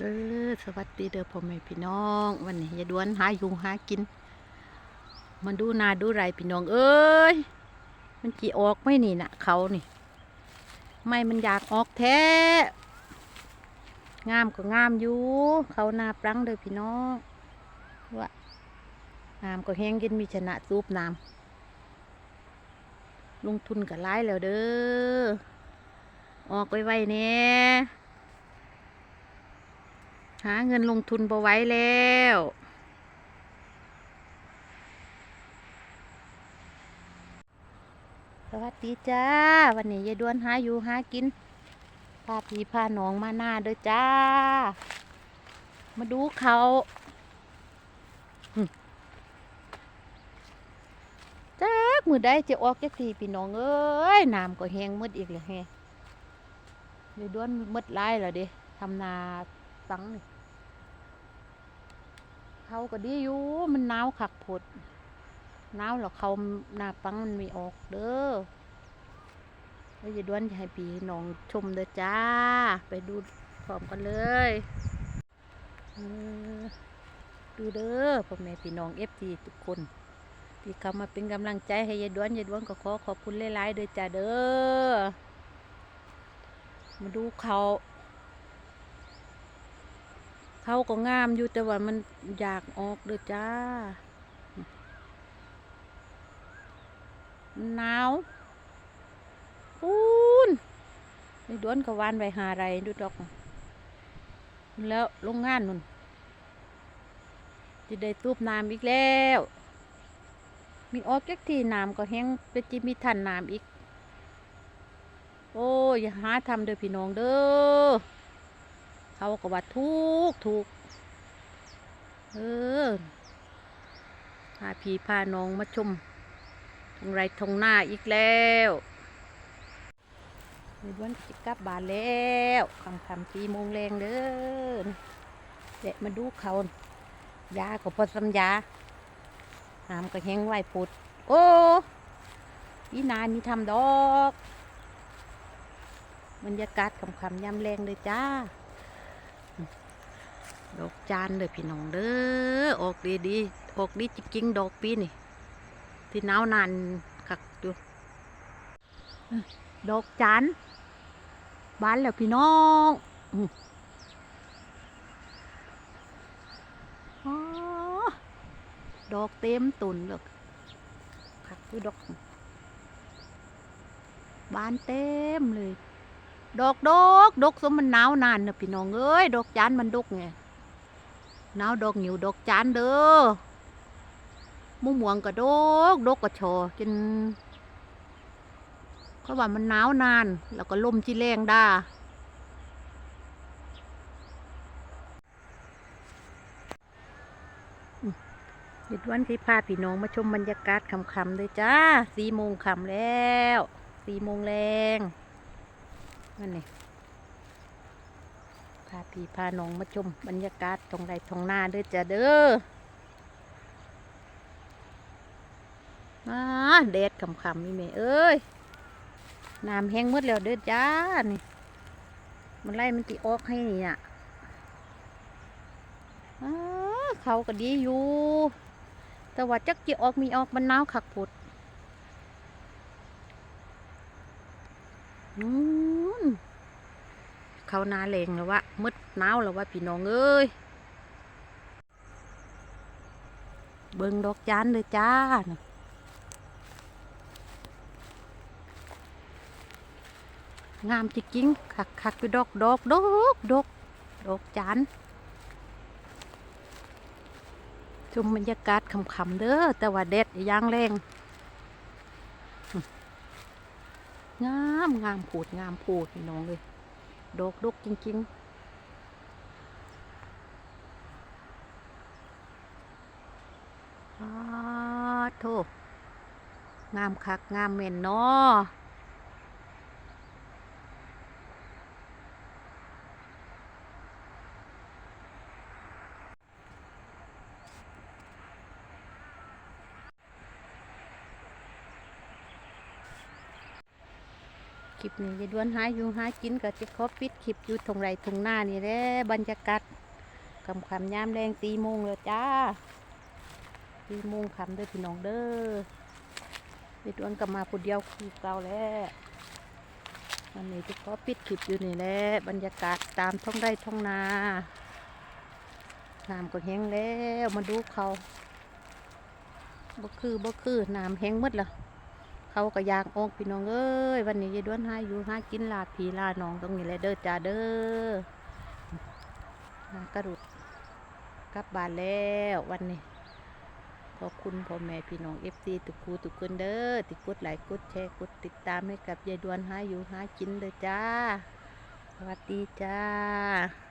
เด้อสวัสดีเด้อพ่อแม่พี่น้อง วันนี้อย่าดวนหาอยู่หากินมาดูนาดูไรพี่น้อง เอ้ยมันจีออกไม่นี่นะเขานี่ ไม่มันอยากออกแท้งามก็งามอยู่เขานาปรังเด้อพี่น้องว่าน้ำก็แห้งกินมีชนะซูบน้ำลงทุนก็ร้ายแล้วเด้อออกไว้ไว้เนี่ย หาเงินลงทุนบไว้แล้ว สวัสดีจ้า วันนี้ยายด้วนหาอยู่หากินพาพีพาน้องมาหน้าเด้อจ้า มาดูเขาจ้ากมือได้จะออกจักทีพี่น้องเอ้ยน้ำก็แห้งหมดอีกเลยแฮยายด้วนหมดไล่แล้วเด้ทำนาสังนี่ เขาก็ดีอยู่มันหนาวคักผดหนาวแล้วเขาหน้าปังมันไม่ออกเด้อแล้วจะด้วนจะให้พี่น้องชมเด้อจ้า ไปดูพร้อมกันเลยดูเด้อพ่อแม่พี่น้องเอฟซีทุกคนที่เข้ามาเป็นกำลังใจให้ยายด้วนยายด้วนก็ขอขอบคุณหลายๆเด้อจ้าเด้อมาดูเขา เขาก็งามอยู่แต่ว่ามันอยากออกเด้อจ้าหนาวปูนในดวนก็วานไปหาอะไรดูดอก แล้วโรงงานนุ่นจะได้ตูบน้ำอีกแล้ว มีออกจากที่น้ำก็แห้งไปจิมีทันน้ำอีก โอ้ยอย่าหาทำเด้อพี่น้องเด้อ เขาก็ว่าทุกข์ถูกเออพาพี่พาน้องมาชมทงไรทงหน้าอีกแล้วในวันจิกลับบานแล้วคำคำสี่โมงแรงเด้อเด็มาดูเขายาก็พอสัญญาน้ำก็แห้งไหวปุด โอ้พี่นายมีทำดอก บรรยากาศคำคำยำแรงเลยจ้า ดอกจานเลยพี่น้องเด้อออกดีดีออกดีจริงๆดอกปีนี่ ที่หนาวนานคักอยู่ดอกจานบานแล้วพี่น้องอ๋อดอกเต็มตุนเลยคักอยู่ดอกบานเต็มเลย ดอกดอกดอกสมมันหนาวนานนะพี่น้องเอ้ย ดอกจานมันดกไง นาวดอกหิวดอกจานเด้อมุม่วงก็ดกดกก็ชอจนเขาว่ามันหนาวนาน แล้วก็ลมจีแรงด้าอืมเด็ดวันที่พาพี่น้องมาชมบรรยากาศคำๆเลยจ้าสี่โมงคำแล้วสี่โมงแรงนั่นนี่าพี่พาน้องมาชมบรรยากาศตรงไรตรงหน้าเด้อจ้ะเด้ออาแดดคำคำๆนี่แม่เอ้ยน้ำแห้งหมดแล้วเด้อจ้านี่มันไล่มันติออกให้นี่อะอ้าเขาก็ดีอยู่ แต่ว่าจักจิออกมีออกมันหนาวคักผดนู่น เขานาแรงแล้ววะมืดหนาวแล้ววะพี่น้องเอ้ยเบิ่งดอกจานเลยจ้านะงามจริงๆคักคักๆอยู่ดอกดอกดอกดอกดอกจานชมบรรยากาศขำๆเด้อแต่ว่าแดดย่างแรงงามงามผูดงามผูดพี่น้องเลย ดอกดกจริงๆอาโทงามคัก งามเม่นเนาะ คลิปนี้ยายดวนหาอยู่หากินก็จะขอปิดคลิปอยู่ตรงไรตรงหน้านี่แหละบรรยากาศคำคำยามแรงตีโมงเลยจ้าตีโมงคำเด้อพี่น้องเด้อยายดวนก็มาผู้เดียวคือเก่าแล้ววันนี้จะขอปิดคลิปอยู่นี่แหละบรรยากาศตามท้องไร่ท้องนาน้ำก็แห้งแล้วมาดูเขาบ่คือบ่คือน้ำแห้งหมดละ เขาก็ยากออกพี่น้องเอ้ยวันนี้ยายด้วนหาอยู่หากินลาผีลาน้องตรงนี้แหละเด้อจ้าเด้อหากระดุดกลับบ้านแล้ววันนี้ขอบคุณพ่อแม่พี่น้องเอฟซีทุกคูทุกคนเด้อติดกดไลค์กดแชร์กดติดตามให้กับยายดวนหาอยู่หากินเด้อจ้าสวัสดีจ้า